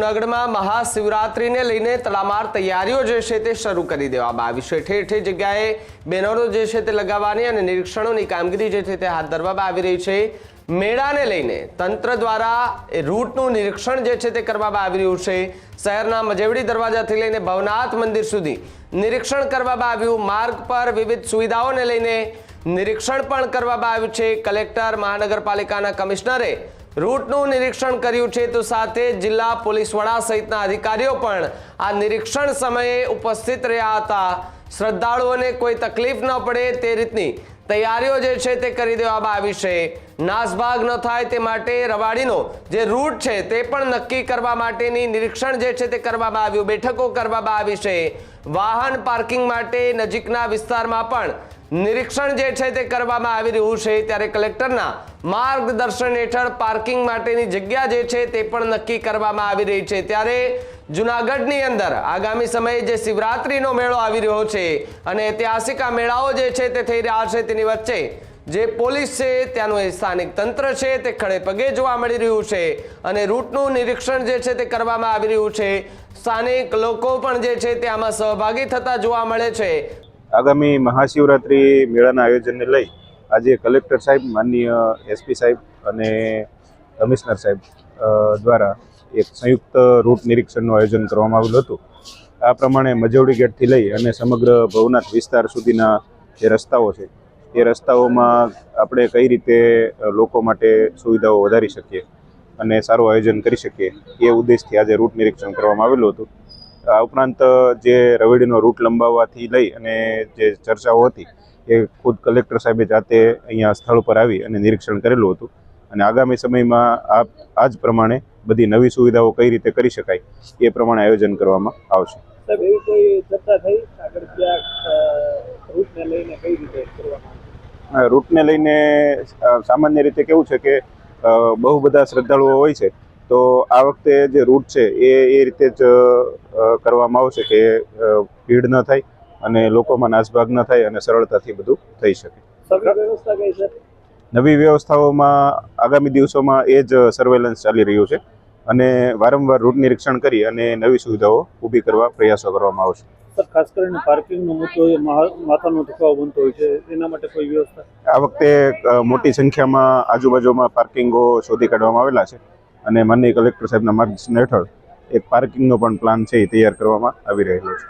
જૂનાગઢમાં મહાશિવરાત્રિને લઈને તડામાર તૈયારીઓ જે છે તે શરૂ કરી દેવામાં આવી છે. ઠેર ઠેર જગ્યાએ બેનરો જે છે તે લગાવવાની અને નિરીક્ષણોની કામગીરી જે છે તે હાથ ધરવામાં આવી રહી છે. મેળાને લઈને તંત્ર દ્વારા એ રૂટનું નિરીક્ષણ જે છે તે કરવામાં આવી રહ્યું છે. શહેરના મજેવડી દરવાજાથી લઈને ભવનાથ મંદિર સુધી નિરીક્ષણ કરવામાં આવ્યું. માર્ગ પર વિવિધ સુવિધાઓને લઈને નિરીક્ષણ પણ કરવામાં આવ્યું છે. કલેક્ટર, મહાનગરપાલિકાના કમિશનરે રૂટનું નિરીક્ષણ કર્યું છે, તો સાથે જિલ્લા પોલીસ વડા સહિતના અધિકારીઓ પણ આ નિરીક્ષણ સમયે ઉપસ્થિત રહ્યા હતા. શ્રદ્ધાળુઓને કોઈ તકલીફ ન પડે તે રીતની તૈયારીઓ જે છે તે કરી દેવામાં આવી છે. નાસભાગ ન થાય તે માટે રવાડીનો જે રૂટ છે તે પણ નક્કી કરવા માટેની નિરીક્ષણ જે છે તે કરવામાં આવ્યું, બેઠકો કરવામાં આવી છે. વાહન પાર્કિંગ માટે નજીકના વિસ્તારમાં પણ નિરીક્ષણ જે છે તે કરવામાં આવી રહ્યું છે ત્યારે કલેક્ટરના માર્ગદર્શન હેઠળ પાર્કિંગ માટેની જગ્યા જે છે તે પણ નક્કી કરવામાં આવી રહી છે. ત્યારે જુનાગઢની અંદર આગામી સમયે જે શિવરાત્રિનો મેળો આવી રહ્યો છે અને ઐતિહાસિક આ મેળાઓ જે છે તે થઈ રહ્યા છે તેની વચ્ચે જે પોલીસ છે ત્યાંનું સ્થાનિક તંત્ર છે તે ખડે પગે જોવા મળી રહ્યું છે અને રૂટનું નિરીક્ષણ જે છે તે કરવામાં આવી રહ્યું છે. સ્થાનિક લોકો પણ જે છે તે આમાં સહભાગી થતા જોવા મળે છે. આગામી મહાશિવરાત્રિ મેળાના આયોજનને લઈ આજે કલેક્ટર સાહેબ, માનનીય એસપી સાહેબ અને કમિશનર સાહેબ દ્વારા એક સંયુક્ત રૂટ નિરીક્ષણનું આયોજન કરવામાં આવેલું હતું. આ પ્રમાણે મજવડી ગેટથી લઈ અને સમગ્ર ભવનાથ વિસ્તાર સુધીના જે રસ્તાઓ છે, એ રસ્તાઓમાં આપણે કઈ રીતે લોકો માટે સુવિધાઓ વધારી શકીએ અને સારું આયોજન કરી શકીએ એ ઉદ્દેશથી આજે રૂટ નિરીક્ષણ કરવામાં આવેલું હતું. આ ઉપરાંત જે રવેડીનો રૂટ લંબાવવાથી લઈ અને જે ચર્ચાઓ હતી એ ખુદ કલેક્ટર સાહેબે જાતે અહીંયા સ્થળ પર આવી અને નિરીક્ષણ કરેલું હતું. અને આગામી સમયમાં આ આ જ પ્રમાણે બધી નવી સુવિધાઓ કઈ રીતે કરી શકાય એ પ્રમાણે આયોજન કરવામાં આવશે. સાહેબ એવી કોઈ ચર્ચા થઈ? આગળ ક્યાંક રૂટને લઈને કઈ રીતે કરવામાં રૂટને લઈને સામાન્ય રીતે કેવું છે કે બહુ બધા શ્રદ્ધાળુઓ હોય છે તો આ વખતે જે રૂટ છે એ એ રીતે જ કરવામાં આવશે કે ભીડ ન થાય અને લોકોમાં નાસભાગ ન થાય અને સરળતાથી બધું થઈ શકે. નવી વ્યવસ્થાઓમાં આગામી દિવસોમાં એ જ સર્વેલન્સ ચાલી રહ્યું છે અને વારંવાર રૂટ નિરીક્ષણ કરી અને નવી સુવિધાઓ ઊભી કરવા પ્રયાસો કરવામાં આવશે. ખાસ કરીને પાર્કિંગનો મુદ્દો એ માથાનો દુખાવો બનતો હોય છે એના માટે કોઈ વ્યવસ્થા? આ વખતે મોટી સંખ્યામાં આજુબાજુમાં પાર્કિંગો શોધી કાઢવામાં આવેલા છે. અને માનનીય કલેક્ટર સાહેબના માર્ગદર્શન હેઠળ એક પાર્કિંગનો પણ પ્લાન છે એ તૈયાર કરવામાં આવી રહેલો છે.